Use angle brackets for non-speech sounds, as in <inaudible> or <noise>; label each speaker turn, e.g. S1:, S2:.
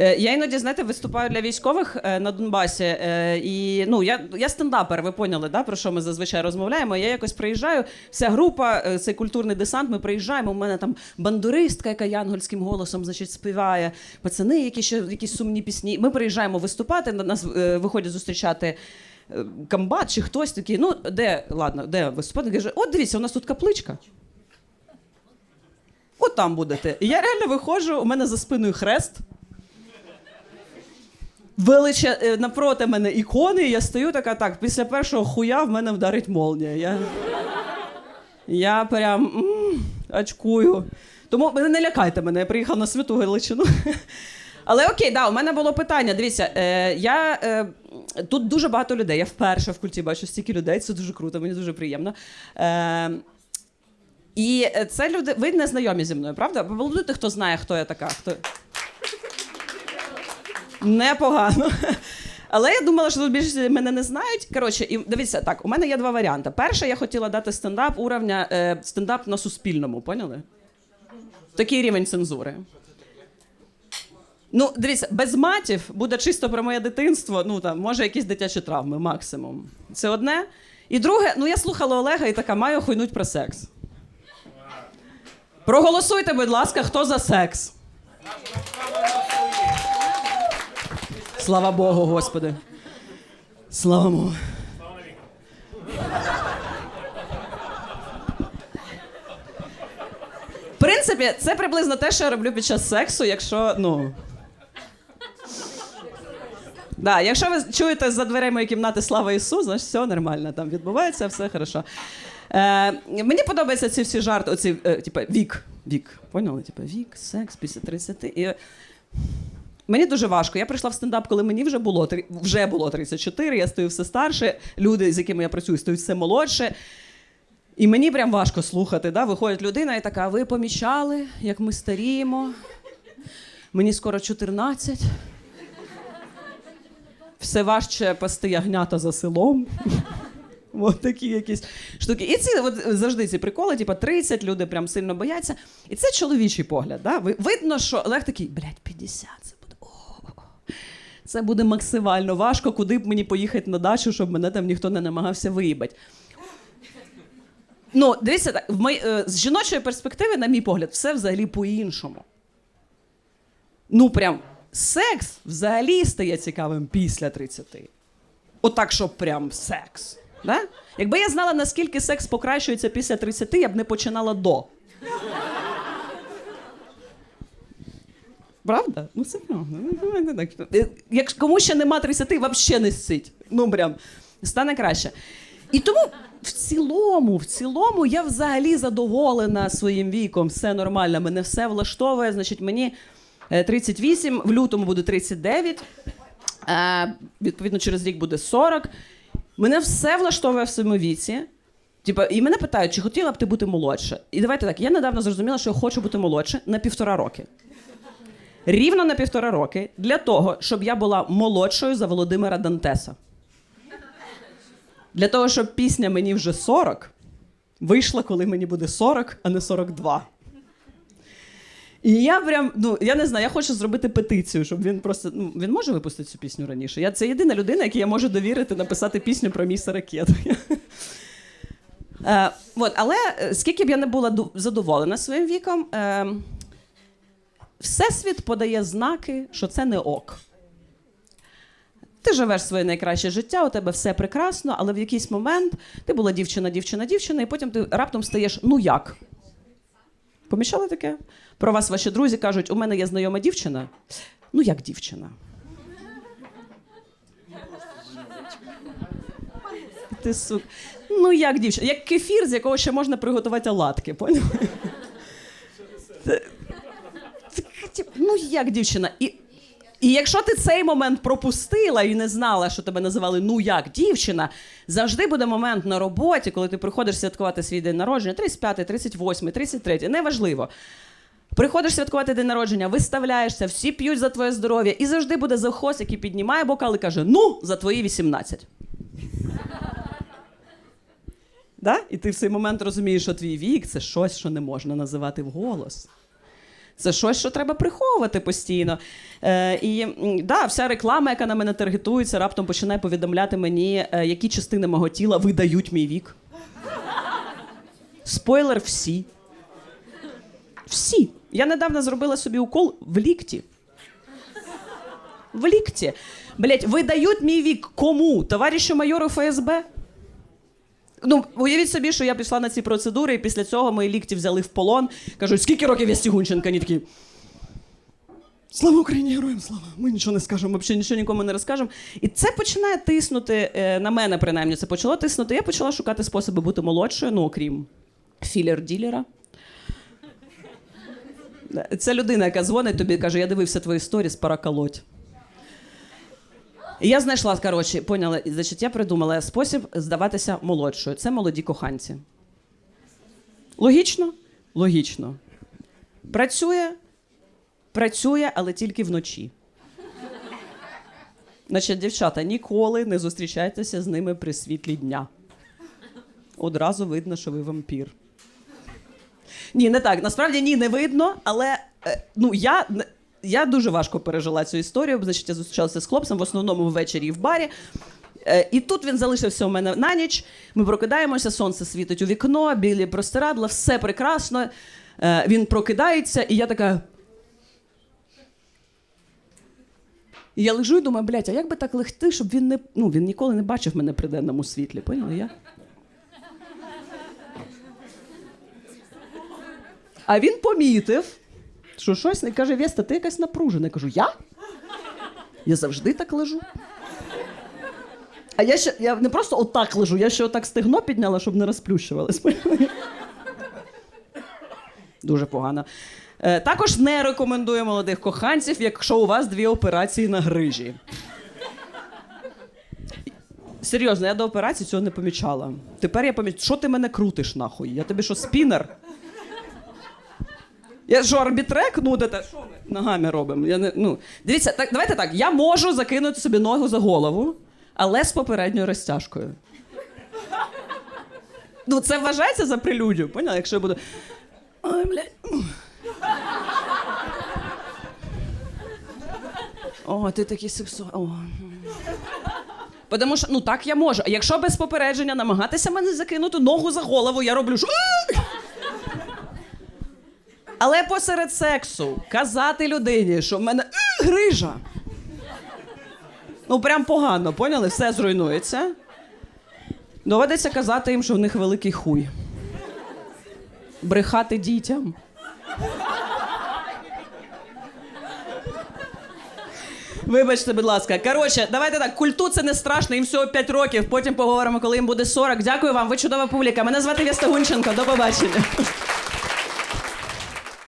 S1: Е, Я іноді, знаєте, виступаю для військових е, на Донбасі. е, І ну, я, я стендапер, ви поняли, да, про що ми зазвичай розмовляємо. Я якось приїжджаю, вся група, цей культурний десант, ми приїжджаємо. У мене там бандуристка, яка янгольським голосом значить, співає, пацани, які ще якісь сумні пісні. Ми приїжджаємо виступати, на нас виходять зустрічати. Комбат чи хтось такий, ну де, ладно, де виступати? Каже, от дивіться, у нас тут капличка. От там будете. І я реально виходжу, у мене за спиною хрест. Величе е, напроти мене ікони, і я стою така, так, після першого хуя в мене вдарить молнія. Я, я прям м, очкую. Тому не лякайте мене, я приїхав на святу Галичину. Але окей, да, у мене було питання. Дивіться, е, я, е, тут дуже багато людей. Я вперше в культі бачу стільки людей, це дуже круто, мені дуже приємно. Е, і е, це люди, ви не знайомі зі мною, правда? Поаплодуйте, хто знає, хто я така. Хто... Непогано. <laughs> Але я думала, що тут більше мене не знають. Коротше, і дивіться, так, у мене є два варіанти. Перше, я хотіла дати стендап уровня е, стендап на суспільному, поняли? Такий рівень цензури. Ну, дивіться, без матів буде чисто про моє дитинство, ну там, може, якісь дитячі травми, максимум. Це одне. І друге, ну я слухала Олега і така, маю хуйнуть про секс. Проголосуйте, будь ласка, хто за секс. Слава Богу, Господи. Слава Богу. В принципі, це приблизно те, що я роблю під час сексу, якщо, ну. Да, якщо ви чуєте за дверей моєї кімнати Слава Ісу, значить все нормально, там відбувається, все хорошо. Е, мені подобаються ці всі жарти, оці, е, типу, вік. Вік. Поняли? Типу, вік, секс після 30. І Мені дуже важко. Я прийшла в стендап, коли мені вже було вже було 34, я стою все старше, люди, з якими я працюю, стають все молодше. І мені прям важко слухати. Да? Виходить людина і така: ви помічали, як ми старіємо. Мені скоро 14. Все важче пасти ягнята за селом. <laughs> От такі якісь штуки. І ці от, завжди ці приколи, типу 30, люди прям сильно бояться. І це чоловічий погляд. Да? Ви- Видно, що Олег такий, блядь, 50, це буде. Максимально важко, куди б мені поїхати на дачу, щоб мене там ніхто не намагався виїбати. Ну, дивіться, так, в мої, е, з жіночої перспективи, на мій погляд, все взагалі по-іншому. Ну, прям секс взагалі стає цікавим після 30. Отак, щоб прям секс. Да? Якби я знала, наскільки секс покращується після 30, я б не починала до. Правда? Ну правда. Ну. Е, Як кому ще нема 30, взагалі не сить. Ну прям стане краще. І тому в цілому, в цілому, я взагалі задоволена своїм віком. Все нормально, мене все влаштовує. Значить, мені е, 38, в лютому буде 39. Е, відповідно, через рік буде 40. Мене все влаштовує в своєму віці. Типа, і мене питають, чи хотіла б ти бути молодше. І давайте так, я недавно зрозуміла, що я хочу бути молодше на півтора роки. Рівно на півтора роки для того, щоб я була молодшою за Володимира Дантеса. Для того, щоб пісня мені вже 40 вийшла, коли мені буде 40, а не 42. І я прям, ну я не знаю, я хочу зробити петицію, щоб він просто. Ну, він може випустити цю пісню раніше. Я, це єдина людина, якій я можу довірити написати пісню про міса ракет. <laughs> Е, от, але е, скільки б я не була задоволена своїм віком, е, Всесвіт подає знаки, що це не ок. Ти живеш своє найкраще життя, у тебе все прекрасно, але в якийсь момент ти була дівчина, дівчина, дівчина, і потім ти раптом стаєш ну як? Помічали таке? Про вас ваші друзі кажуть: у мене є знайома дівчина. Ну як дівчина? Ти сук. Ну як дівчина? Як кефір, з якого ще можна приготувати оладки, поняв? Типу, ну як дівчина? І, і якщо ти цей момент пропустила і не знала, що тебе називали ну як дівчина, завжди буде момент на роботі, коли ти приходиш святкувати свій день народження, 35, 38, 33, неважливо. Приходиш святкувати день народження, виставляєшся, всі п'ють за твоє здоров'я, і завжди буде завхоз, який піднімає бокал і каже: Ну, за твої 18. Да? І ти в цей момент розумієш, що твій вік це щось, що не можна називати вголос. Це щось, що треба приховувати постійно. Е, і да, вся реклама, яка на мене таргетується, раптом починає повідомляти мені, е, які частини мого тіла видають мій вік. Спойлер всі. Всі. Я недавно зробила собі укол в лікті. В лікті. Блять, видають мій вік кому? Товаришу майору ФСБ? Ну, уявіть собі, що я пішла на ці процедури, і після цього мої лікті взяли в полон. Кажуть, скільки років я Стігунченка? Вони такі. Слава Україні, героям слава! Ми нічого не скажемо, взагалі нічого нікому не розкажемо. І це починає тиснути е, на мене, принаймні, це почало тиснути. Я почала шукати способи бути молодшою, ну окрім філер-ділера. Це людина, яка дзвонить тобі і каже: Я дивився твої сторіс, пора колоть. Я знайшла, коротше, поняла, значить, я придумала спосіб здаватися молодшою. Це молоді коханці. Логічно? Логічно. Працює, працює, але тільки вночі. Значить, дівчата, ніколи не зустрічайтеся з ними при світлі дня. Одразу видно, що ви вампір. Ні, не так. Насправді ні, не видно, але е, ну, я, я дуже важко пережила цю історію. Значить, я зустрічалася з хлопцем в основному ввечері в барі. Е, І тут він залишився у мене на ніч. Ми прокидаємося, сонце світить у вікно, білі простирадла, все прекрасно. Е, Він прокидається, і я така. І я лежу і думаю, блядь, а як би так легти, щоб він не. Ну, він ніколи не бачив мене при денному світлі. Поняли? Я? А він помітив, що щось не каже: Веста, ти якась напружена. Я кажу, я? Я завжди так лежу. А я ще я не просто отак лежу, я ще отак стегно підняла, щоб не розплющувалось. Дуже погано. Е, також не рекомендую молодих коханців, якщо у вас дві операції на грижі. Серйозно, я до операції цього не помічала. Тепер я помічаю, що ти мене крутиш нахуй? Я тобі що, спінер? Я що, арбітрек нудите? Що ми ногами робимо? Я не, ну. Дивіться, так, давайте так. Я можу закинути собі ногу за голову, але з попередньою розтяжкою. Ну, це вважається за прелюдію, поняла? Якщо я буду. Ой, блядь. О, ти такий сексуальний. Тому що, ну так я можу. А якщо без попередження намагатися мене закинути ногу за голову, я роблю. що! Але посеред сексу казати людині, що в мене «Е, грижа. Ну, прям погано, поняли? Все зруйнується. Доведеться казати їм, що в них великий хуй. Брехати дітям. Вибачте, будь ласка. Коротше, давайте так. Культу це не страшно, їм всього 5 років. Потім поговоримо, коли їм буде 40. Дякую вам, ви чудова публіка. Мене звати Вєста Гунченко. До побачення.